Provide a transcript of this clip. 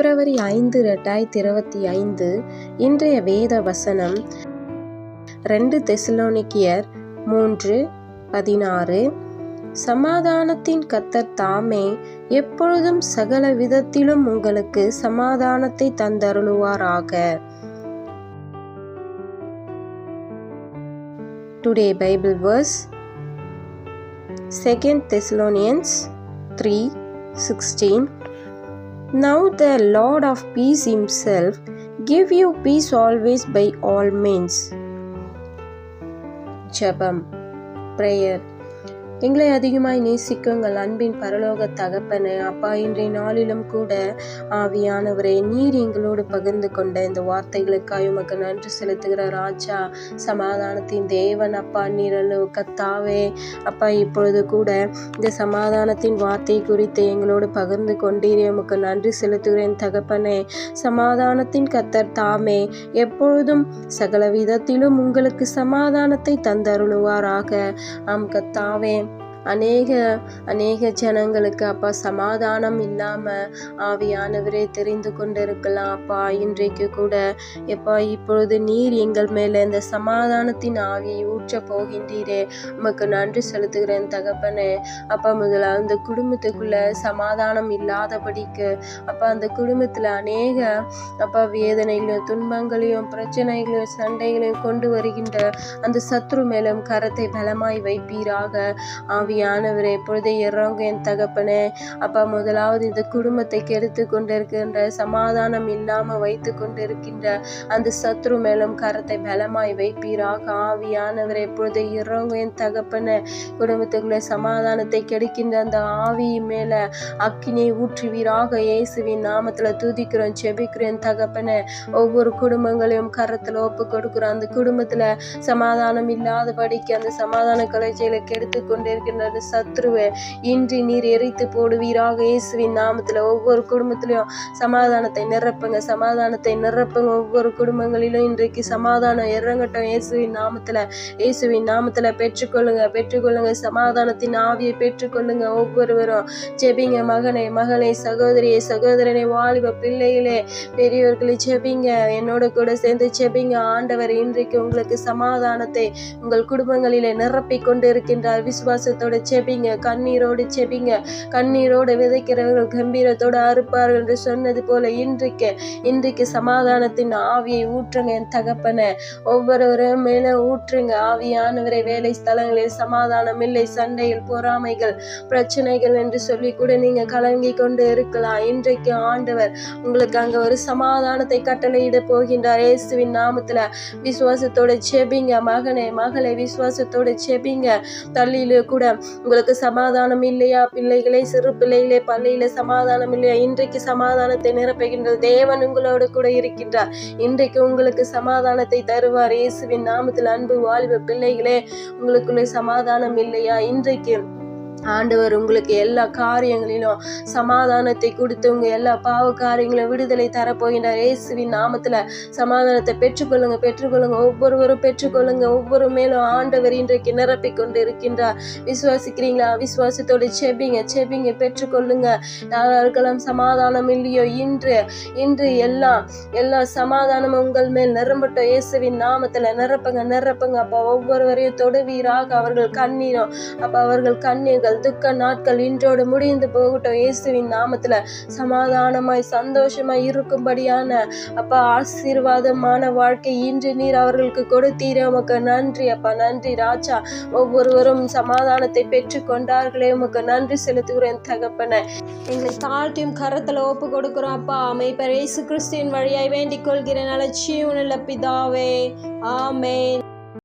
பிப்ரவரி ஐந்து ரெண்டாயிரத்தி இருபத்தி ஐந்து இன்றைய வேத வசனம் ரெண்டு தெசலோனிக்கியர் மூன்று பதினாறு. சமாதானத்தின் கத்தர் தாமே எப்பொழுதும் சகல விதத்திலும் உங்களுக்கு சமாதானத்தை தந்தருளுவாராக. Today Bible verse second Thessalonians three sixteen Now the Lord of peace himself give you peace always by all means. Jabam Prayer எங்களை அதிகமாய் நேசிக்குங்கள். அன்பின் பரலோக தகப்பனே அப்பா இன்றைய நாளிலும் கூட ஆவியானவரே நீர் எங்களோடு பகிர்ந்து கொண்ட இந்த வார்த்தைகளுக்காய் உமக்கு நன்றி செலுத்துகிற ராஜா சமாதானத்தின் தேவன் அப்பா நீரலு கத்தாவே. அப்பா இப்பொழுது கூட இந்த சமாதானத்தின் வார்த்தை குறித்து எங்களோடு பகிர்ந்து கொண்டீரே உமக்கு நன்றி செலுத்துகிறேன் தகப்பனே. சமாதானத்தின் கத்தர் தாமே. எப்பொழுதும் சகல விதத்திலும் உங்களுக்கு சமாதானத்தை தந்தருளுவாராக. ஆம் கத்தாவே. அநேக அநேக ஜனங்களுக்கு அப்பா சமாதானம் இல்லாமல் ஆவியானவரே தெரிந்து கொண்டிருக்கலாம். அப்பா இன்றைக்கு கூட எப்பா இப்பொழுது நீர் எங்கள் மேலே இந்த சமாதானத்தின் ஆவியை ஊற்ற போகின்றீரே. உமக்கு நன்றி செலுத்துகிறேன் தகப்பனே. அப்பா முதல்ல அந்த குடும்பத்துக்குள்ள சமாதானம் இல்லாதபடிக்கு அப்பா அந்த குடும்பத்தில் அநேக அப்பா வேதனைகளையும் துன்பங்களையும் பிரச்சனைகளையும் சண்டைகளையும் கொண்டு வருகின்ற அந்த சத்ரு மேலும் கரத்தை பலமாய் வைப்பீராக. ஆவியானவர் எப்பொழுதே இறங்கும் என் தகப்பனே. அப்பா முதலாவது இந்த குடும்பத்தை கெடுத்து கொண்டிருக்கின்ற சமாதானம் இல்லாம வைத்து கொண்டிருக்கின்ற அந்த சத்ரு மேலும் கரத்தை பலமாய் வைப்பீராக. ஆவியானவர் எப்பொழுதே இறங்கும் என் தகப்பனே. குடும்பத்துக்குள்ள சமாதானத்தை கெடுக்கின்ற அந்த ஆவி மேல அக்கினியை ஊற்றுவீராக. இயேசுவின் நாமத்துல துதிக்கிறோம் செபிக்கிறேன் தகப்பனே. ஒவ்வொரு குடும்பங்களையும் கரத்துல ஒப்பு கொடுக்கிறோம். அந்த குடும்பத்துல சமாதானம் இல்லாதபடிக்கு அந்த சமாதான கலைச்சையில கெடுத்து கொண்டிருக்கின்ற இருந்தது சத்ருவை. இன்றி நீர் எரித்து போடுவீராக இயேசுவின் நாமத்தில். ஒவ்வொரு குடும்பத்திலையும் சமாதானத்தை நிரப்புங்க. சமாதானத்தை நிரப்புங்க. ஒவ்வொரு குடும்பங்களிலும் இன்றைக்கு சமாதானம் இறங்கட்டும் இயேசுவின் நாமத்தில். இயேசுவின் நாமத்தில் பெற்றுக்கொள்ளுங்க. பெற்றுக்கொள்ளுங்க. சமாதானத்தின் ஆவியை பெற்றுக்கொள்ளுங்க. ஒவ்வொருவரும் ஜெபிங்க. மகனை மகனை சகோதரியை சகோதரனை வாலிப பிள்ளைகளே பெரியவர்களை ஜெபிங்க. என்னோட கூட சேர்ந்து ஜெபிங்க. ஆண்டவர் இன்றைக்கு உங்களுக்கு சமாதானத்தை உங்கள் குடும்பங்களிலே நிரப்பி கொண்டு இருக்கின்றார் விசுவாசத்தோடு செபிங்க கண்ணீரோடு செபிங்க. கண்ணீரோடு விதைக்கிறவர்கள் கம்பீரத்தோடு அறுப்பார்கள் என்று சொன்னது போல இன்றைக்கு இன்றைக்கு சமாதானத்தின் ஆவியை ஊற்றுங்க என் தகப்பனை. ஒவ்வொருவரும் மேல ஊற்றுங்க. ஆவியானவரை வேலை ஸ்தலங்களில் சமாதானம் இல்லை சண்டைகள் பொறாமைகள் பிரச்சனைகள் என்று சொல்லி கூட நீங்க கலங்கி கொண்டு இருக்கலாம். இன்றைக்கு ஆண்டவர் உங்களுக்கு அங்க ஒரு சமாதானத்தை கட்டளையிட போகின்றார். இயேசுவின் நாமத்துல விசுவாசத்தோட செபிங்க. மகனே மகளை விசுவாசத்தோட செபிங்க. தள்ளியில கூட உங்களுக்கு சமாதானம் இல்லையா? பிள்ளைகளே சிறு பிள்ளைகளே பள்ளியில சமாதானம் இல்லையா? இன்றைக்கு சமாதானத்தை நிரப்புகின்ற தேவன் உங்களோடு கூட இருக்கின்றார். இன்றைக்கு உங்களுக்கு சமாதானத்தை தருவார். இயேசுவின் நாமத்தில் அன்பு வாழ்வு பிள்ளைகளே உங்களுக்குள்ளே சமாதானம் இல்லையா? இன்றைக்கு ஆண்டவர் உங்களுக்கு எல்லா காரியங்களிலும் சமாதானத்தை கொடுத்து உங்க எல்லா பாவ காரியங்களும் விடுதலை தரப்போகின்றார். இயேசுவின் நாமத்துல சமாதானத்தை பெற்றுக்கொள்ளுங்க பெற்றுக்கொள்ளுங்க. ஒவ்வொருவரும் பெற்றுக்கொள்ளுங்க. ஒவ்வொரு மேலும் ஆண்டவர் இன்றைக்கு நிரப்பிக் கொண்டு இருக்கின்றார் விசுவாசிக்கிறீங்களா? விசுவாசத்தோடு செபிங்க செபிங்க பெற்றுக்கொள்ளுங்க. யாருக்கெல்லாம் சமாதானம் இல்லையோ இன்று இன்று எல்லாம் எல்லா சமாதானமும் உங்கள் மேல் நிரம்பட்டும். இயேசுவின் நாமத்துல நிரப்புங்க நிரப்புங்க. அப்போ ஒவ்வொருவரையும் தொடுவீராக. அவர்கள் கண்ணீரும் அப்ப அவர்கள் கண்ணீர்கள் துக்க நாட்கள் இன்றோடு முடிந்து போகட்டும். இயேசுவின் நாமத்துல சமாதானமாய் சந்தோஷமாய் இருக்கும்படியான அப்பா ஆசீர்வாதமான வாழ்க்கை இன்று நீர் அவர்களுக்கு கொடுத்தீரே உமக்கு நன்றி அப்பா நன்றி. ராஜா ஒவ்வொருவரும் சமாதானத்தை பெற்று கொண்டார்களே உமக்கு நன்றி செலுத்துகிறேன் தகப்பன. எங்களை தாழ்த்தியும் கரத்துல ஒப்பு கொடுக்கிறோம் அப்பா. அமைப்பர் இயேசு கிறிஸ்துவின் வழியாய் வேண்டிக் கொள்கிறேன் அலட்சியம் பிதாவே. ஆமேன்.